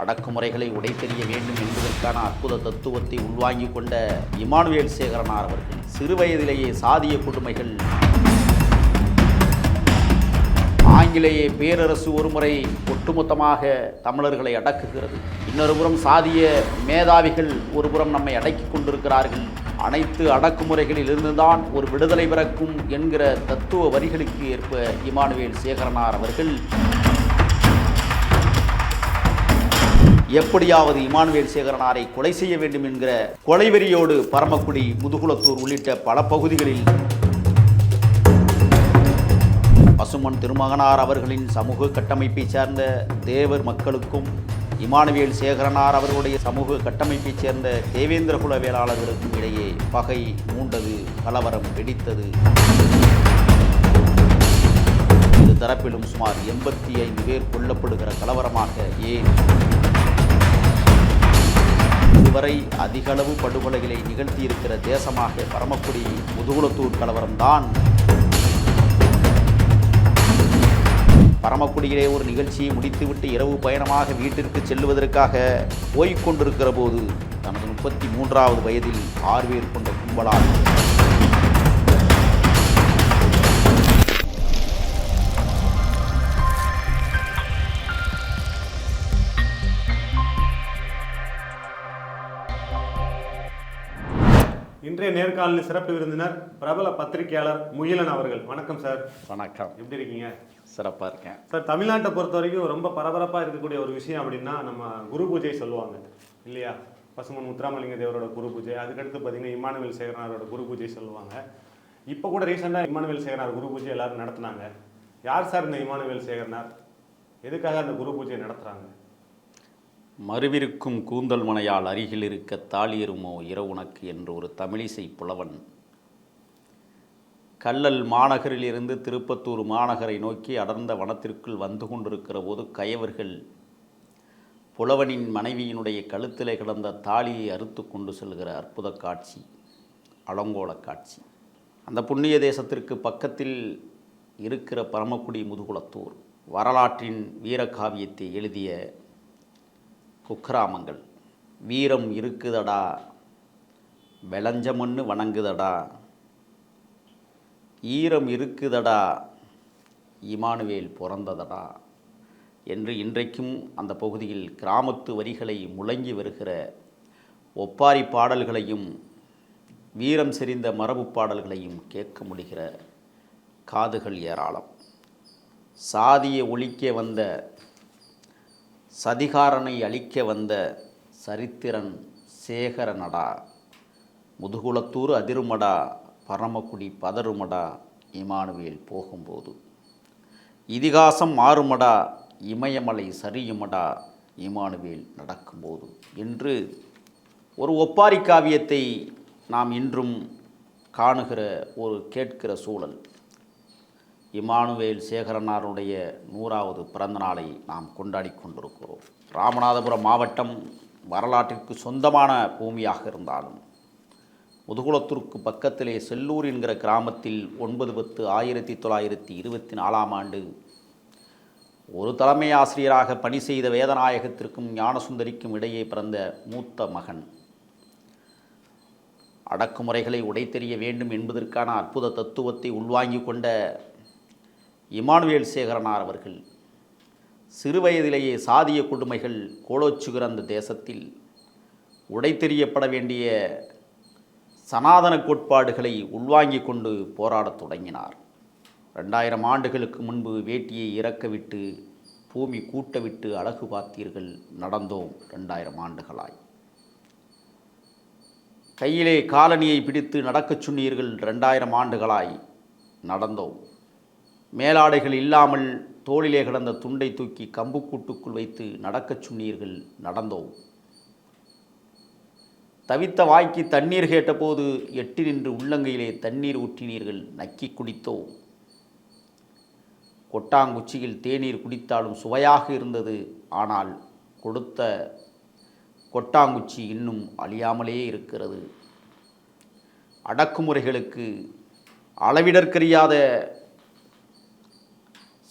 அடக்குமுறைகளை உடைத்தெறிய வேண்டும் என்பதற்கான அற்புத தத்துவத்தை உள்வாங்கிக் கொண்ட இமானுவேல் சேகரனார் அவர்கள் சிறுவயதிலேயே சாதிய கொடுமைகள். ஆங்கிலேய பேரரசு ஒருமுறை ஒட்டுமொத்தமாக தமிழர்களை அடக்குகிறது. இன்னொரு புறம் சாதிய மேதாவிகள் ஒருபுறம் நம்மை அடக்கிக் கொண்டிருக்கிறார்கள். அனைத்து அடக்குமுறைகளில் இருந்துதான் ஒரு விடுதலை பிறக்கும் என்கிற தத்துவ வரிகளுக்கு ஏற்ப இமானுவேல் சேகரனார் அவர்கள் எப்படியாவது இமானுவேல் சேகரனாரை கொலை செய்ய வேண்டும் என்கிற கொலைவெறியோடு பரமக்குடி முதுகுளத்தூர் உள்ளிட்ட பல பகுதிகளில் பசுமன் திருமகனார் அவர்களின் சமூக கட்டமைப்பை சார்ந்த தேவர் மக்களுக்கும் இமானுவேல் சேகரனார் அவர்களுடைய சமூக கட்டமைப்பைச் சேர்ந்த தேவேந்திர குல வேளாளர்களுக்கும் இடையே பகை மூண்டது கலவரம் வெடித்தது. இரு தரப்பிலும் சுமார் எண்பத்தி ஐந்து பேர் கொல்லப்படுகிற கலவரமாக ஏன் இதுவரை அதிகளவு படுகொலைகளை நிகழ்த்தியிருக்கிற தேசமாக பரமக்குடி முதுகுளத்தூர் கலவரம்தான். பரமக்குடியிலே ஒரு நிகழ்ச்சியை முடித்துவிட்டு இரவு பயணமாக வீட்டிற்கு செல்லுவதற்காக போய்க் கொண்டிருக்கிற போது தனது முப்பத்தி மூன்றாவது வயதில் ஆர்வேர் கொண்ட கும்பலால் நேர்காணலில் சிறப்பு விருந்தினர் பிரபல பத்திரிகையாளர் முகிலன் அவர்கள். வணக்கம் சார். வணக்கம். எப்படி இருக்கீங்க? சிறப்பாக இருக்கேன். சார் தமிழ்நாட்டை பொறுத்த வரைக்கும் ரொம்ப பரபரப்பாக இருக்கக்கூடிய ஒரு விஷயம் அப்படின்னா நம்ம குரு பூஜை சொல்லுவாங்க. இல்லையா? பசுமன் முத்துராமலிங்க தேவரோட குரு பூஜை. அதுக்கடுத்து பார்த்தீங்கன்னா இமானுவேல் சேகரனாரோட குரு பூஜை சொல்லுவாங்க. இப்போ கூட ரீசெண்டாக இமானுவேல் சேகரனார் குரு பூஜை எல்லாரும் நடத்துனாங்க. யார் சார் இந்த இமானுவேல் சேகரனார்? எதுக்காக அந்த குரு பூஜையை நடத்துகிறாங்க மறுவிருக்கும் கூந்தல் மனையால் அருகில் இருக்க தாளியருமோ இரவுனக்கு என்று ஒரு தமிழிசை புலவன். கல்லல் மாநகரிலிருந்து திருப்பத்தூர் மாநகரை நோக்கி அடர்ந்த வனத்திற்குள் வந்து கொண்டிருக்கிற போது கயவர்கள் புலவனின் மனைவியினுடைய கழுத்திலே கிடந்த தாலியை அறுத்து கொண்டு செல்கிற அற்புத காட்சி அலங்கோல காட்சி. அந்த புண்ணிய தேசத்திற்கு பக்கத்தில் இருக்கிற பரமக்குடி முதுகுலத்தூர் வரலாற்றின் வீரகாவியத்தை எழுதிய குக்கிராமங்கள். வீரம் இருக்குதடா. வெளஞ்ச மண்ணு வணங்குதடா. ஈரம் இருக்குதடா. இமானுவேல் பிறந்ததடா. என்று இன்றைக்கும் அந்த பகுதியில் கிராமத்து வரிகளை முழங்கி வருகிற ஒப்பாரி பாடல்களையும் வீரம் செறிந்த மரபு பாடல்களையும் கேட்க முடிகிற காதுகள் ஏராளம். சாதியை ஒழிக்க வந்த சதிகாரனை அழிக்க வந்த சரித்திரன் சேகரனடா முதுகுளத்தூர் அதிருமடா பரமக்குடி பதறுமடா இமானுவேல் போகும்போது. இதிகாசம் மாறுமடா இமயமலை சரியுமடா இமானுவேல் நடக்கும்போது. என்று ஒரு ஒப்பாரி காவியத்தை நாம் இன்றும் காணுகிற ஒரு கேட்கிற சூழல். இமானுவேல் சேகரனாருடைய நூறாவது பிறந்த நாளை நாம் கொண்டாடி கொண்டிருக்கிறோம். ராமநாதபுரம் மாவட்டம் வரலாற்றிற்கு சொந்தமான பூமியாக இருந்தாலும் முதுகுளத்திற்கு பக்கத்திலே செல்லூர் என்கிற கிராமத்தில் ஒன்பது பத்து ஆயிரத்தி தொள்ளாயிரத்தி இருபத்தி நாலாம் ஆண்டு ஒரு தலைமை ஆசிரியராக பணி செய்த வேதநாயகத்திற்கும் ஞானசுந்தரிக்கும் இடையே பிறந்த மூத்த மகன். அடக்குமுறைகளை உடைத்தெறிய வேண்டும் என்பதற்கான அற்புத தத்துவத்தை உள்வாங்கிக் கொண்ட இமானுவேல் சேகரனார் அவர்கள் சிறுவயதிலேயே சாதிய கொடுமைகள் கோலோச்சுகிற அந்த தேசத்தில் உடைத்தெறியப்பட வேண்டிய சனாதன கோட்பாடுகளை உள்வாங்கிக் கொண்டு போராடத் தொடங்கினார். ரெண்டாயிரம் ஆண்டுகளுக்கு முன்பு வேட்டியை இறக்கவிட்டு பூமி கூட்டவிட்டு அழகு பார்த்தீர்கள் நடந்தோம் ரெண்டாயிரம் ஆண்டுகளாய். கையிலே காலனியை பிடித்து நடக்கச் சொன்னீர்கள் ரெண்டாயிரம் ஆண்டுகளாய் நடந்தோம். மேலாடைகள் இல்லாமல் தோளிலே கிடந்த துண்டை தூக்கி கம்புக்கூட்டுக்குள் வைத்து நடக்கச் சொன்னீர்கள் நடந்தோம். தவித்த வாய்க்கு தண்ணீர் கேட்டபோது எட்டி நின்று உள்ளங்கையிலே தண்ணீர் ஊற்றினீர்கள் நக்கி குடித்தோம். கொட்டாங்குச்சியில் தேநீர் குடித்தாலும் சுவையாக இருந்தது ஆனால் கொடுத்த கொட்டாங்குச்சி இன்னும் அழியாமலே இருக்கிறது. அடக்குமுறைகளுக்கு அளவிடற்கரியாத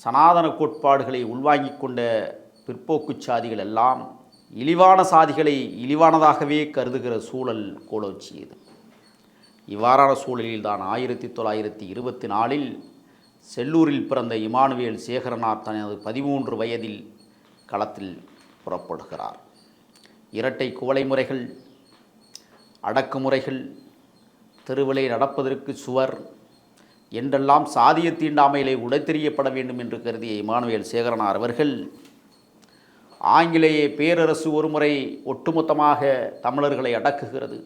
சனாதன கோட்பாடுகளை உள்வாங்கிக் கொண்ட பிற்போக்குச் சாதிகள் எல்லாம் இழிவான சாதிகளை இழிவானதாகவே கருதுகிற சூழல் கோலோச்சியது இவ்வாறான சூழலில்தான் ஆயிரத்தி தொள்ளாயிரத்தி இருபத்தி நாலில் செல்லூரில் பிறந்த இமானுவேல் சேகரனார் தனது பதிமூன்று வயதில் களத்தில் புறப்படுகிறார். இரட்டை குவளை முறைகள் அடக்குமுறைகள் தெருவிலை நடப்பதற்கு சுவர் என்றெல்லாம் சாதிய தீண்டாமையிலே உடைத்தெறியப்பட வேண்டும் என்று கருதிய இமானுவேல் சேகரனார் அவர்கள் ஆங்கிலேய பேரரசு ஒருமுறை ஒட்டுமொத்தமாக தமிழர்களை அடக்குகிறது.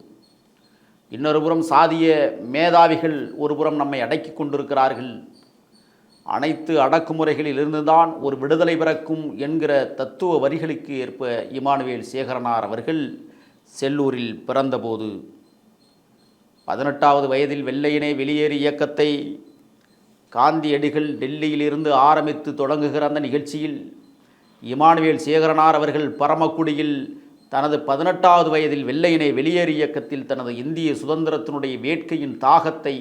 இன்னொரு புறம் சாதிய மேதாவிகள் ஒருபுறம் நம்மை அடக்கி கொண்டிருக்கிறார்கள். அனைத்து அடக்குமுறைகளில் இருந்துதான் ஒரு விடுதலை பிறக்கும் என்கிற தத்துவ வரிகளுக்கு ஏற்ப இமானுவேல் சேகரனார் அவர்கள் செல்லூரில் பிறந்தபோது பதினெட்டாவது வயதில் வெள்ளையனே வெளியேறு இயக்கத்தை காந்தியடிகள் டெல்லியிலிருந்து ஆரம்பித்து தொடங்குகிற அந்த நிகழ்ச்சியில் இமானுவேல் சேகரனார் அவர்கள் பரமக்குடியில் தனது பதினெட்டாவது வயதில் வெள்ளையனை வெளியேறு இயக்கத்தில் தனது இந்திய சுதந்திரத்தினுடைய வேட்கையின் தாகத்தை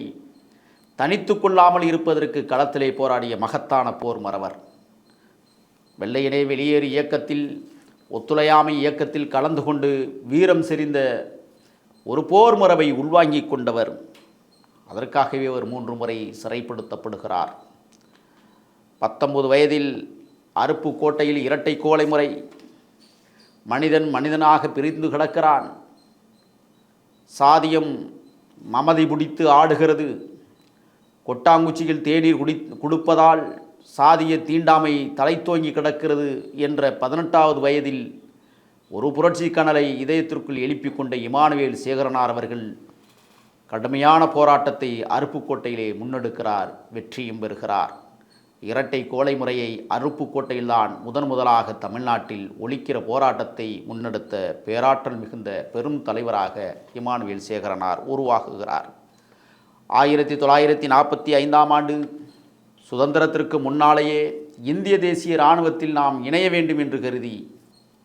தனித்து கொள்ளாமல் இருப்பதற்கு களத்திலே போராடிய மகத்தான போர் மறவர். வெள்ளையினை வெளியேறு இயக்கத்தில் ஒத்துழையாமை இயக்கத்தில் கலந்து கொண்டு வீரம் செறிந்த ஒரு போர் மரபை உள்வாங்கிக் கொண்டவர். அதற்காகவே அவர் மூன்று முறை சிறைப்படுத்தப்படுகிறார். பத்தொன்பது வயதில் அருப்பு கோட்டையில் இரட்டை கோலை முறை. மனிதன் மனிதனாக பிரிந்து கிடக்கிறான். சாதியம் மமதி பிடித்து ஆடுகிறது. கொட்டாங்குச்சியில் தேநீர் குடி கொடுப்பதால் சாதிய தீண்டாமை தலைத்தோங்கி கிடக்கிறது என்ற பதினெட்டாவது வயதில் ஒரு புரட்சி கனலை இதயத்திற்குள் எழுப்பிக் கொண்ட இமானுவேல் சேகரனார் அவர்கள் கடுமையான போராட்டத்தை அருப்புக்கோட்டையிலே முன்னெடுக்கிறார் வெற்றியும் பெறுகிறார். இரட்டை கோலை முறையை அருப்புக்கோட்டையில்தான் முதன் முதலாக தமிழ்நாட்டில் ஒழிக்கிற போராட்டத்தை முன்னெடுத்த பேராற்றல் மிகுந்த பெரும் தலைவராக இமானுவேல் சேகரனார் உருவாகுகிறார். ஆயிரத்தி தொள்ளாயிரத்தி நாற்பத்தி ஐந்தாம் ஆண்டு சுதந்திரத்திற்கு முன்னாலேயே இந்திய தேசிய இராணுவத்தில் நாம் இணைய வேண்டும் என்று கருதி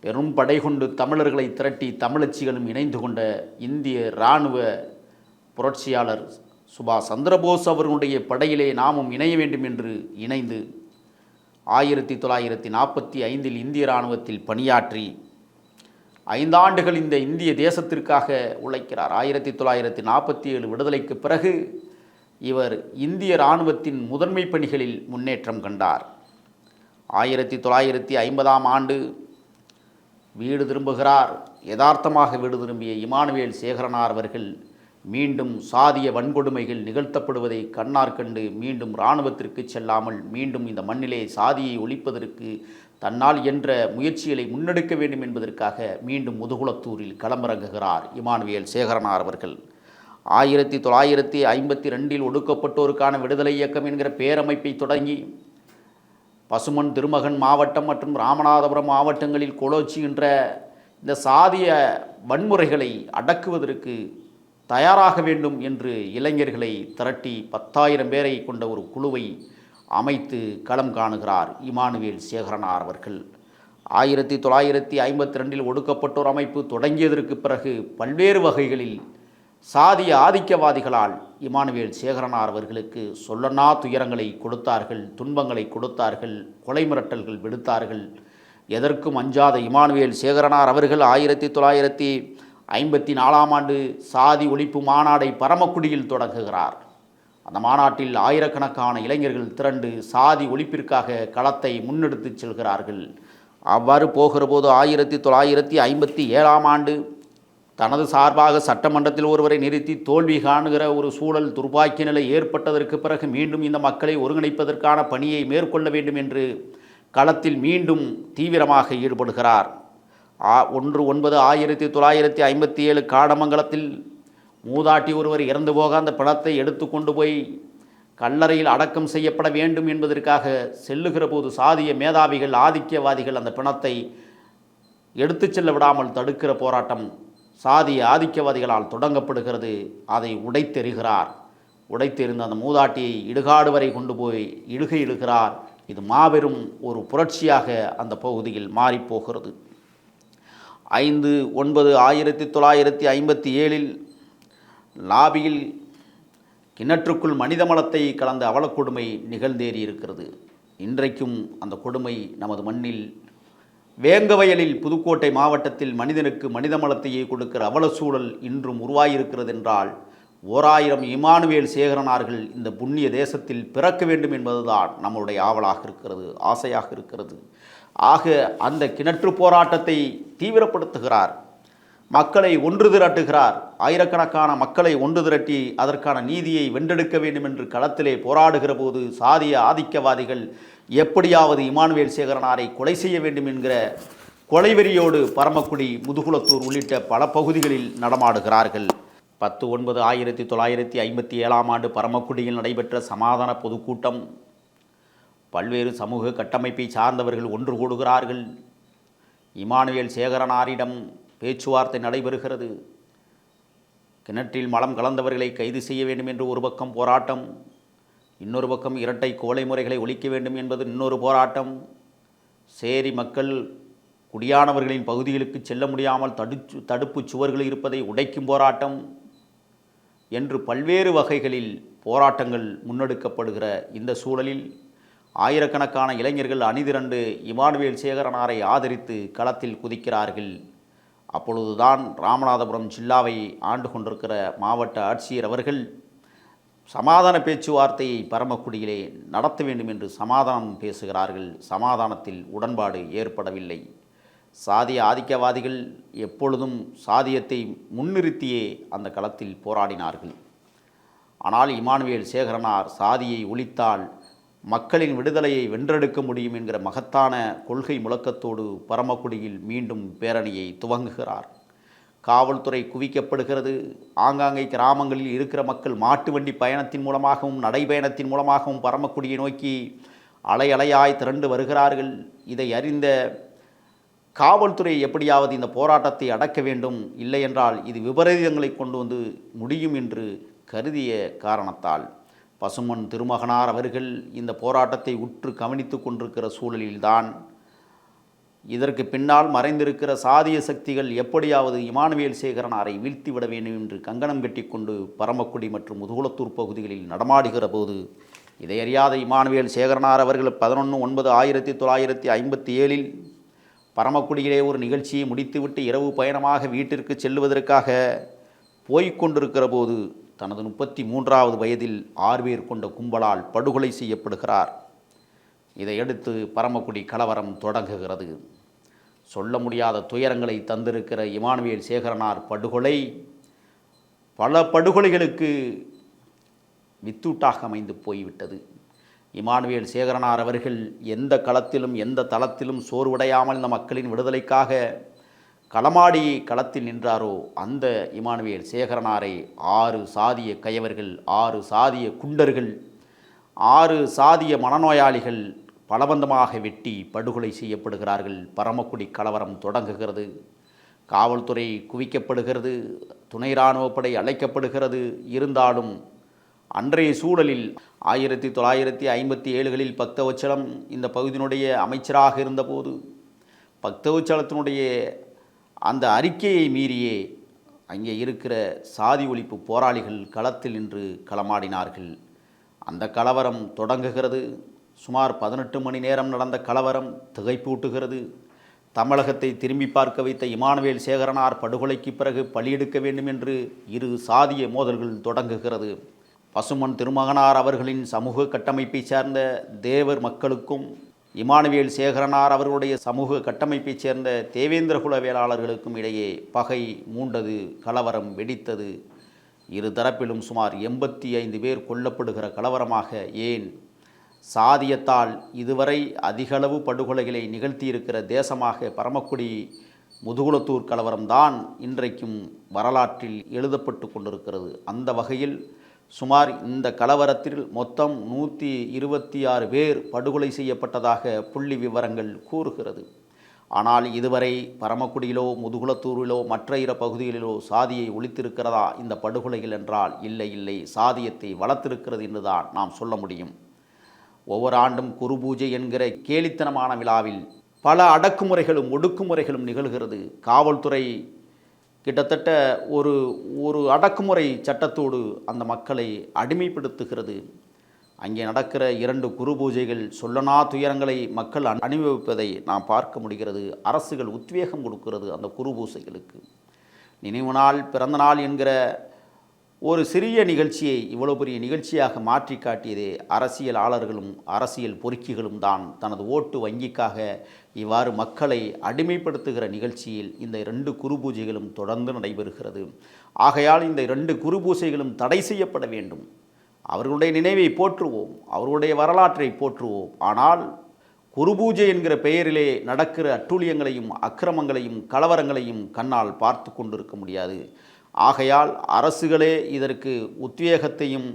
பெரும் படை கொண்டு தமிழர்களை திரட்டி தமிழச்சிகளும் இணைந்து கொண்ட இந்திய இராணுவ புரட்சியாளர் சுபாஷ் சந்திரபோஸ் அவர்களுடைய படையிலே நாமும் இணைய வேண்டும் என்று இணைந்து ஆயிரத்தி தொள்ளாயிரத்தி நாற்பத்தி ஐந்தில் இந்திய இராணுவத்தில் பணியாற்றி ஐந்தாண்டுகள் இந்த இந்திய தேசத்திற்காக உழைக்கிறார். ஆயிரத்தி தொள்ளாயிரத்தி நாற்பத்தி ஏழு விடுதலைக்கு பிறகு இவர் இந்திய இராணுவத்தின் முதன்மை பணிகளில் முன்னேற்றம் கண்டார். ஆயிரத்தி தொள்ளாயிரத்தி ஐம்பதாம் ஆண்டு வீடு திரும்புகிறார். யதார்த்தமாக வீடு திரும்பிய இமானுவேல் சேகரனார் அவர்கள் மீண்டும் சாதிய வன்கொடுமைகள் நிகழ்த்தப்படுவதை கண்ணார் கண்டு மீண்டும் இராணுவத்திற்கு செல்லாமல் மீண்டும் இந்த மண்ணிலே சாதியை ஒழிப்பதற்கு தன்னால் என்ற முயற்சிகளை முன்னெடுக்க வேண்டும் என்பதற்காக மீண்டும் முதுகுளத்தூரில் களமிறங்குகிறார் இமானுவேல் சேகரனார் அவர்கள். ஆயிரத்தி தொள்ளாயிரத்தி ஐம்பத்தி ரெண்டில் ஒடுக்கப்பட்டோருக்கான விடுதலை இயக்கம் என்கிற பேரமைப்பை தொடங்கி பசுமன் திருமகன் மாவட்டம் மற்றும் ராமநாதபுரம் மாவட்டங்களில் கொலோச்சுகின்ற இந்த சாதிய வன்முறைகளை அடக்குவதற்கு தயாராக வேண்டும் என்று இளைஞர்களை திரட்டி பத்தாயிரம் பேரை கொண்ட ஒரு குழுவை அமைத்து களம் காணுகிறார் இமானுவேல் சேகரனார் அவர்கள். ஆயிரத்தி தொள்ளாயிரத்தி ஐம்பத்தி ரெண்டில் ஒடுக்கப்பட்டோர் அமைப்பு தொடங்கியதற்கு பிறகு பல்வேறு வகைகளில் சாதிய ஆதிக்கவாதிகளால் இமானுவேல் சேகரனார் அவர்களுக்கு சொல்லனா துயரங்களை கொடுத்தார்கள் துன்பங்களை கொடுத்தார்கள் கொலை மிரட்டல்கள் விடுத்தார்கள். எதற்கும் அஞ்சாத இமானுவேல் சேகரனார் அவர்கள் ஆயிரத்தி தொள்ளாயிரத்தி ஐம்பத்தி நாலாம் ஆண்டு சாதி ஒழிப்பு மாநாடை பரமக்குடியில் தொடங்குகிறார். அந்த மாநாட்டில் ஆயிரக்கணக்கான இளைஞர்கள் திரண்டு சாதி ஒழிப்பிற்காக களத்தை முன்னெடுத்துச் செல்கிறார்கள். அவ்வாறு போகிறபோது ஆயிரத்தி தொள்ளாயிரத்தி ஐம்பத்தி ஏழாம் ஆண்டு தனது சார்பாக சட்டமன்றத்தில் ஒருவரை நிறுத்தி தோல்வி காணுகிற ஒரு சூழல் துர்பாக்கிய நிலை ஏற்பட்டதற்கு பிறகு மீண்டும் இந்த மக்களை ஒருங்கிணைப்பதற்கான பணியை மேற்கொள்ள வேண்டும் என்று களத்தில் மீண்டும் தீவிரமாக ஈடுபடுகிறார். ஆ ஒன்று ஒன்பது ஆயிரத்தி தொள்ளாயிரத்தி ஐம்பத்தி ஏழு காடமங்கலத்தில் மூதாட்டி ஒருவர் இறந்து போக அந்த பணத்தை எடுத்து கொண்டு போய் கல்லறையில் அடக்கம் செய்யப்பட வேண்டும் என்பதற்காக செல்லுகிற போது சாதிய மேதாவிகள் ஆதிக்கவாதிகள் அந்த பிணத்தை எடுத்துச் செல்ல விடாமல் தடுக்கிற போராட்டம் சாதிய ஆதிக்கவாதிகளால் தொடங்கப்படுகிறது அதை உடைத்தெறிகிறார். உடைத்தெறிந்த அந்த மூதாட்டியை இடுகாடு வரை கொண்டு போய் இடுகை இடுகிறார். இது மாபெரும் ஒரு புரட்சியாக அந்த பகுதியில் மாறிப்போகிறது. ஐந்து ஒன்பது ஆயிரத்தி தொள்ளாயிரத்தி ஐம்பத்தி ஏழில் லாபியில் கிணற்றுக்குள் மனித மலத்தை கலந்த அவலக்கொடுமை நிகழ்ந்தேறி இருக்கிறது இன்றைக்கும் அந்த கொடுமை நமது மண்ணில் வேங்கவயலில் புதுக்கோட்டை மாவட்டத்தில் மனிதனுக்கு மனிதமலத்தையே கொடுக்கிற அவல சூழல் இன்றும் உருவாகியிருக்கிறது என்றால் ஓராயிரம் இமானுவேல் சேகரனார்கள் இந்த புண்ணிய தேசத்தில் பிறக்க வேண்டும் என்பதுதான் நம்முடைய ஆவலாக இருக்கிறது ஆசையாக இருக்கிறது. ஆக அந்த கிணற்று போராட்டத்தை தீவிரப்படுத்துகிறார் மக்களை ஒன்று திரட்டுகிறார். ஆயிரக்கணக்கான மக்களை ஒன்று திரட்டி அதற்கான நீதியை வென்றெடுக்க வேண்டும் என்று களத்திலே போராடுகிற போது சாதிய ஆதிக்கவாதிகள் எப்படியாவது இமானுவேல் சேகரனாரை கொலை செய்ய வேண்டும் என்கிற கொலைவெறியோடு பரமக்குடி முதுகுளத்தூர் உள்ளிட்ட பல பகுதிகளில் நடமாடுகிறார்கள். பத்து ஒன்பது ஆயிரத்தி தொள்ளாயிரத்தி ஐம்பத்தி ஏழாம் ஆண்டு பரமக்குடியில் நடைபெற்ற சமாதான பொதுக்கூட்டம். பல்வேறு சமூக கட்டமைப்பை சார்ந்தவர்கள் ஒன்று கூடுகிறார்கள். இமானுவேல் சேகரனாரிடம் பேச்சுவார்த்தை நடைபெறுகிறது. கிணற்றில் மலம் கலந்தவர்களை கைது செய்ய வேண்டும் என்று ஒரு பக்கம் போராட்டம் இன்னொரு பக்கம் இரட்டை கோலை முறைகளை ஒழிக்க வேண்டும் என்பது இன்னொரு போராட்டம். சேரி மக்கள் குடியானவர்களின் பகுதிகளுக்கு செல்ல முடியாமல் தடுச்சு தடுப்பு சுவர்கள் இருப்பதை உடைக்கும் போராட்டம் என்று பல்வேறு வகைகளில் போராட்டங்கள் முன்னெடுக்கப்படுகிற இந்த சூழலில் ஆயிரக்கணக்கான இளைஞர்கள் அணிதிரண்டு இமானுவேல் சேகரனாரை ஆதரித்து களத்தில் குதிக்கிறார்கள். அப்பொழுதுதான் ராமநாதபுரம் ஜில்லாவை ஆண்டு கொண்டிருக்கிற மாவட்ட ஆட்சியர் அவர்கள் சமாதான பேச்சுவார்த்தையை பரமக்குடியிலே நடத்த வேண்டும் என்று சமாதானம் பேசுகிறார்கள். சமாதானத்தில் உடன்பாடு ஏற்படவில்லை. சாதிய ஆதிக்கவாதிகள் எப்பொழுதும் சாதியத்தை முன்னிறுத்தியே அந்த களத்தில் போராடினார்கள். ஆனால் இமானுவேல் சேகரனார் சாதியை ஒழித்தால் மக்களின் விடுதலையை வென்றெடுக்க முடியும் என்கிற மகத்தான கொள்கை முழக்கத்தோடு பரமக்குடியில் மீண்டும் பேரணியை துவங்குகிறார். காவல்துறை குவிக்கப்படுகிறது. ஆங்காங்கே கிராமங்களில் இருக்கிற மக்கள் மாட்டு வண்டி பயணத்தின் மூலமாகவும் நடைபயணத்தின் மூலமாகவும் பரமக்குடியை நோக்கி அலை அலையாய் திரண்டு வருகிறார்கள். இதை அறிந்த காவல்துறை எப்படியாவது இந்த போராட்டத்தை அடக்க வேண்டும். இல்லை என்றால் இது விபரீதங்களை கொண்டு வந்து முடியும் என்று கருதிய காரணத்தால். பசுமன் திருமகனார் அவர்கள் இந்த போராட்டத்தை உற்று கவனித்து கொண்டிருக்கிற சூழலில்தான் இதற்கு பின்னால் மறைந்திருக்கிற சாதிய சக்திகள் எப்படியாவது இமானுவேல் சேகரனாரை வீழ்த்திவிட வேண்டும் என்று கங்கணம் கட்டிக்கொண்டு பரமக்குடி மற்றும் முதுகுளத்தூர் பகுதிகளில் நடமாடுகிற போது இதை அறியாத இமானுவேல் சேகரனார் அவர்கள் பதினொன்று ஒன்பது ஆயிரத்தி தொள்ளாயிரத்தி ஐம்பத்தி ஏழில் பரமக்குடியிலே ஒரு நிகழ்ச்சியை முடித்துவிட்டு இரவு பயணமாக வீட்டிற்கு செல்லுவதற்காக போய்கொண்டிருக்கிற போது தனது முப்பத்தி மூன்றாவது வயதில் ஆர்வேர் கொண்ட கும்பலால் படுகொலை செய்யப்படுகிறார். இதையடுத்து பரமக்குடி கலவரம் தொடங்குகிறது. சொல்ல முடியாத துயரங்களை தந்திருக்கிற இமானுவேல் சேகரனார் படுகொலை பல படுகொலைகளுக்கு வித்தூட்டாக அமைந்து போய்விட்டது. இமானுவேல் சேகரனார் அவர்கள் எந்த களத்திலும் எந்த தளத்திலும் சோர்வடையாமல் இந்த மக்களின் விடுதலைக்காக களமாடி களத்தில் நின்றாரோ அந்த இமானுவேல் சேகரனாரை ஆறு சாதிய கயவர்கள் ஆறு சாதிய குண்டர்கள் ஆறு சாதிய மனநோயாளிகள் பலவந்தமாக வெட்டி படுகொலை செய்யப்படுகிறார்கள். பரமக்குடி கலவரம் தொடங்குகிறது. காவல்துறை குவிக்கப்படுகிறது. துணை இராணுவப்படை அழைக்கப்படுகிறது. இருந்தாலும் அன்றைய சூழலில் ஆயிரத்தி தொள்ளாயிரத்தி ஐம்பத்தி ஏழுகளில் பக்தவச்சலம் இந்த பகுதியினுடைய அமைச்சராக இருந்தபோது பக்தவச்சலத்தினுடைய அந்த அறிக்கையை மீறியே அங்கே இருக்கிற சாதி ஒழிப்பு போராளிகள் களத்தில் நின்று களமாடினார்கள். அந்த கலவரம் தொடங்குகிறது. சுமார் பதினெட்டு மணி நேரம் நடந்த கலவரம் திகைப்பூட்டுகிறது. தமிழகத்தை திரும்பி பார்க்க வைத்த இமானுவேல் சேகரனார் படுகொலைக்கு பிறகு பலியெடுக்க வேண்டும் என்று இரு சாதிய மோதல்கள் தொடங்குகிறது. பசுமன் திருமகனார் அவர்களின் சமூக கட்டமைப்பை சேர்ந்த தேவர் மக்களுக்கும் இமானுவேல் சேகரனார் அவர்களுடைய சமூக கட்டமைப்பைச் சேர்ந்த தேவேந்திர குல வேளாளர்களுக்கும் இடையே பகை மூண்டது கலவரம் வெடித்தது. இரு தரப்பிலும் சுமார் எண்பத்தி ஐந்து பேர் கொல்லப்படுகிற கலவரமாக ஏன் சாதியத்தால் இதுவரை அதிகளவு படுகொலைகளை நிகழ்த்தியிருக்கிற தேசமாக பரமக்குடி முதுகுளத்தூர் கலவரம்தான் இன்றைக்கும் வரலாற்றில் எழுதப்பட்டு கொண்டிருக்கிறது. அந்த வகையில் சுமார் இந்த கலவரத்தில் மொத்தம் நூற்றி இருபத்தி ஆறு பேர் படுகொலை செய்யப்பட்டதாக புள்ளி விவரங்கள் கூறுகிறது. ஆனால் இதுவரை பரமக்குடியிலோ முதுகுளத்தூரிலோ மற்ற இர பகுதிகளிலோ சாதியை ஒழித்திருக்கிறதா? இந்த படுகொலைகள் என்றால் இல்லை இல்லை சாதியத்தை வளர்த்திருக்கிறது என்றுதான் நாம் சொல்ல முடியும். ஒவ்வொரு ஆண்டும் குரு பூஜை என்கிற கேலித்தனமான விழாவில் பல அடக்குமுறைகளும் ஒடுக்குமுறைகளும் நிகழ்கிறது. காவல்துறை கிட்டத்தட்ட ஒரு ஒரு அடக்குமுறை சட்டத்தோடு அந்த மக்களை அடிமைப்படுத்துகிறது. அங்கே நடக்கிற இரண்டு குரு பூஜைகள் சொல்லனா துயரங்களை மக்கள் அனுபவிப்பதை நாம் பார்க்க முடிகிறது. அரசுகள் உத்வேகம் கொடுக்கிறது அந்த குரு பூஜைகளுக்கு நினைவு நாள் பிறந்த நாள் என்கிற ஒரு சிறிய நிகழ்ச்சியை இவ்வளோ பெரிய நிகழ்ச்சியாக மாற்றி காட்டியதே அரசியலாளர்களும் அரசியல் பொறுக்கிகளும் தான். தனது ஓட்டு வங்கிக்காக இவ்வாறு மக்களை அடிமைப்படுத்துகிற நிகழ்ச்சியில் இந்த இரண்டு குரு பூஜைகளும் தொடர்ந்து நடைபெறுகிறது. ஆகையால் இந்த இரண்டு குரு பூஜைகளும் தடை செய்யப்பட வேண்டும். அவர்களுடைய நினைவை போற்றுவோம் அவர்களுடைய வரலாற்றை போற்றுவோம். ஆனால் குருபூஜை என்கிற பெயரிலே நடக்கிற அட்டூழியங்களையும் அக்கிரமங்களையும் கலவரங்களையும் கண்ணால் பார்த்து கொண்டிருக்க முடியாது. ஆகையால் அரசுகளே இதற்கு உத்வேகத்தையும்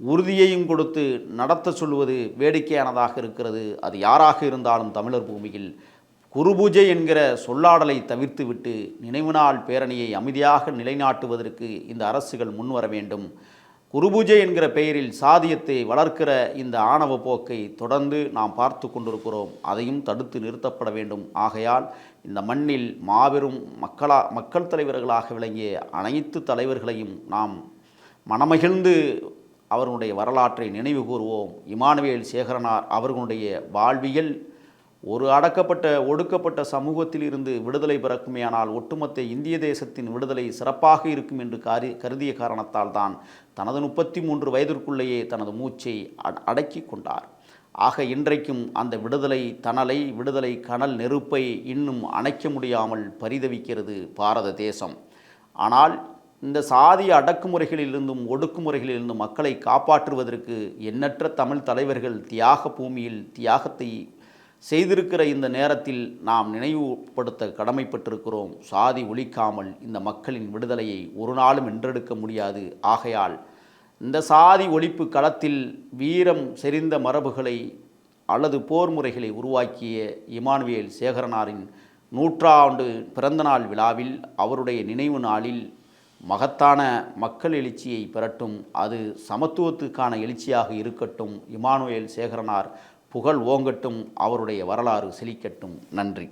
உறுதியையும் கொடுத்து நடத்த சொல்வது வேடிக்கையானதாக இருக்கிறது. அது யாராக இருந்தாலும் தமிழர் பூமியில் குருபூஜை என்கிற சொல்லாடலை தவிர்த்துவிட்டு நினைவு நாள் பேரணியை அமைதியாக நிலைநாட்டுவதற்கு இந்த அரசுகள் முன்வர வேண்டும். குருபூஜை என்கிற பெயரில் சாதியத்தை வளர்க்கிற இந்த ஆணவ போக்கை தொடர்ந்து நாம் பார்த்து கொண்டிருக்கிறோம். அதையும் தடுத்து நிறுத்தப்பட வேண்டும். ஆகையால் இந்த மண்ணில் மாபெரும் மக்களா மக்கள் தலைவர்களாக விளங்கிய அனைத்து தலைவர்களையும் நாம் மனமகிழ்ந்து அவர்களுடைய வரலாற்றை நினைவு கூறுவோம். இமானுவேல் சேகரனார் அவர்களுடைய வாழ்வியல் ஒரு அடக்கப்பட்ட ஒடுக்கப்பட்ட சமூகத்தில் இருந்து விடுதலை பிறக்குமேயானால் ஒட்டுமொத்த இந்திய தேசத்தின் விடுதலை சிறப்பாக இருக்கும் என்று காரி கருதிய காரணத்தால் தான் தனது முப்பத்தி மூன்று வயதிற்குள்ளேயே தனது மூச்சை அட- கொண்டார். ஆக இன்றைக்கும் அந்த விடுதலை தணலை விடுதலை கனல் நெருப்பை இன்னும் அணைக்க முடியாமல் பரிதவிக்கிறது பாரத தேசம். ஆனால் இந்த சாதிய அடக்குமுறைகளிலிருந்தும் ஒடுக்குமுறைகளிலிருந்தும் மக்களை காப்பாற்றுவதற்கு எண்ணற்ற தமிழ் தலைவர்கள் தியாக பூமியில் தியாகத்தை செய்திருக்கிற இந்த நேரத்தில் நாம் நினைவுபடுத்த கடமைப்பட்டிருக்கிறோம். சாதி ஒழிக்காமல் இந்த மக்களின் விடுதலையை ஒரு நாளும் என்றெடுக்க முடியாது. ஆகையால் இந்த சாதி ஒழிப்பு களத்தில் வீரம் செறிந்த மரபுகளை அல்லது போர் முறைகளை உருவாக்கிய இமானுவேல் சேகரனாரின் நூற்றாண்டு பிறந்தநாள் விழாவில் அவருடைய நினைவு நாளில் மகத்தான மக்கள் எழுச்சியை பெறட்டும். அது சமத்துவத்துக்கான எழுச்சியாக இருக்கட்டும். இமானுவேல் சேகரனார் புகழ் ஓங்கட்டும் அவருடைய வரலாறு செழிக்கட்டும். நன்றி.